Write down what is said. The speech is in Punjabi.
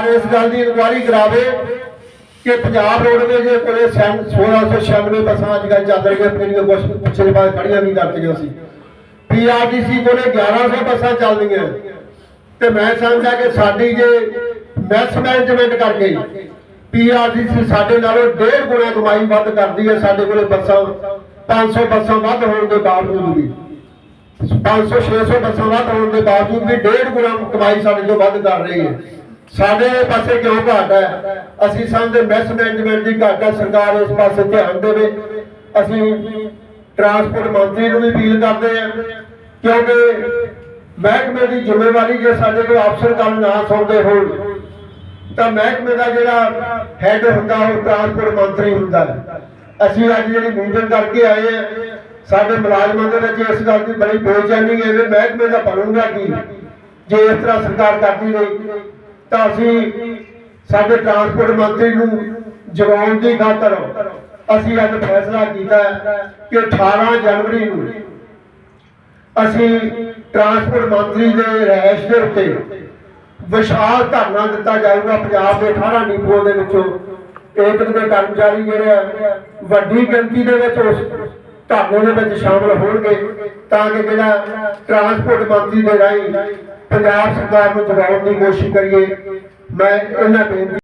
ਔਰ ਇਸ ਗੱਲ ਦੀ ਇਨਕੁਆਇਰੀ ਕਰਾਵੇ ਕਿ ਪੰਜਾਬ ਰੋਡਵੇਜ਼ ਦੇ ਕੋਲੇ 1696 ਬੱਸਾਂ ਅੱਜ ਕੱਲ੍ਹ ਚੱਲ ਰਹੀਆਂ ਜਿਹੜੀਆਂ ਕੁਝ ਪਿਛਲੇ ਬਾਅਦ ਖੜੀਆਂ ਵੀ ਕਰਤੀਆਂ ਸੀ। ਪੀਆਰਟੀਸੀ ਕੋਲੇ 1100 ਬੱਸਾਂ ਚੱਲਦੀਆਂ। ਤੇ ਮੈਂ ਸਮਝਦਾ ਕਿ ਸਾਡੀ ਜੇ ਮੈਸ ਮੈਨੇਜਮੈਂਟ ਕਰ ਪੀਆਰਟੀਸੀ ਸਾਡੇ ਨਾਲੋਂ ਡੇਢ ਗੁਣਾ ਕਮਾਈ ਵੱਧ ਕਰਦੀ ਹੈ, ਸਾਡੇ ਕੋਲੇ ਬੱਸਾਂ 500 ਬੱਸਾਂ ਵੱਧ ਹੋਣ ਦੇ ਬਾਵਜੂਦ ਵੀ। 500 600 ਬੱਸਾਂ ਵੱਧ ਹੋਣ ਦੇ ਬਾਵਜੂਦ ਵੀ ਡੇਢ ਗੁਣਾ ਕਮਾਈ ਸਾਡੇ ਤੋਂ ਵੱਧ ਕਰ ਰਹੀ ਹੈ। ਸਾਡੇ ਪਾਸੇ ਕਿਉਂ ਘਾਟ ਹੈ? ਅਸੀਂ ਸਮਝਦੇ ਮੈਸ ਮੈਨੇਜਮੈਂਟ ਦੀ ਘਾਟ ਹੈ, ਸਰਕਾਰ ਇਸ ਪਾਸੇ ਧਿਆਨ ਦੇਵੇ। ਅਸੀਂ ਟਰਾਂਸਪੋਰਟ ਮੰਤਰੀ ਨੂੰ ਵੀ ਅਪੀਲ ਕਰਦੇ ਹਾਂ, ਕਿਉਂਕਿ ਮਹਿਕਮੇ ਦੀ ਜ਼ਿੰਮੇਵਾਰੀ ਜੇ ਸਾਡੇ ਕੋਲ ਅਫਸਰ ਕੰਮ ਨਾ ਸੁਣਦੇ ਹੋਣ, ਤਾਂ ਮਹਿਕਮੇ ਦਾ ਜਿਹੜਾ ਹੈੱਡ ਹੁੰਦਾ, ਉਹ ਟਰਾਂਸਪੋਰਟ ਮੰਤਰੀ ਹੁੰਦਾ ਅਸੀਂ ਅੱਜ ਜਿਹੜੀ ਮੀਟਿੰਗ ਕਰਕੇ ਆਏ ਆ ਸਾਡੇ ਮੁਲਾਜ਼ਮਾਂ ਦੇ ਵਿੱਚ ਇਸ ਗੱਲ ਦੀ ਬੜੀ ਬੇਚੈਨੀ ਹੈ ਵੀ ਮਹਿਕਮੇ ਦਾ ਬਣੂਗਾ ਕੀ, ਜੇ ਇਸ ਤਰ੍ਹਾਂ ਸਰਕਾਰ ਕਰਦੀ ਰਹੀ। ਤਾਂ ਅਸੀਂ ਸਾਡੇ ਟਰਾਂਸਪੋਰਟ ਮੰਤਰੀ ਨੂੰ ਜਗਾਉਣ ਦੀ ਖਾਤਰ ਅਸੀਂ ਅੱਜ ਫੈਸਲਾ ਕੀਤਾ ਕਿ 18 ਜਨਵਰੀ ਨੂੰ ਅਸੀਂ ਟਰਾਂਸਪੋਰਟ ਮੰਤਰੀ ਦੇ ਰਹਿਸ਼ ਦੇ ਉੱਤੇ ਵਿਸ਼ਾਲ ਧਰਨਾ ਦਿੱਤਾ ਜਾਊਗਾ ਪੰਜਾਬ ਦੇ 18 ਡਿਪੂਆਂ ਦੇ ਵਿੱਚੋਂ। ਇੱਕ ਦੇ ਕਰਮਚਾਰੀ ਜਿਹੜੇ ਆ, ਵੱਡੀ ਗਿਣਤੀ ਦੇ ਵਿੱਚ ਉਸ ਧਰਨੇ ਦੇ ਵਿੱਚ ਸ਼ਾਮਲ ਹੋਣਗੇ ਤਾਂ ਕਿ ਜਿਹੜਾ ਟਰਾਂਸਪੋਰਟ ਮੰਤਰੀ ਦੇ ਰਾਹੀਂ ਪੰਜਾਬ ਸਰਕਾਰ ਨੂੰ ਜਗਾਉਣ ਦੀ ਕੋਸ਼ਿਸ਼ ਕਰੀਏ। ਮੈਂ ਇਹਨਾਂ ਬੇਨਤੀ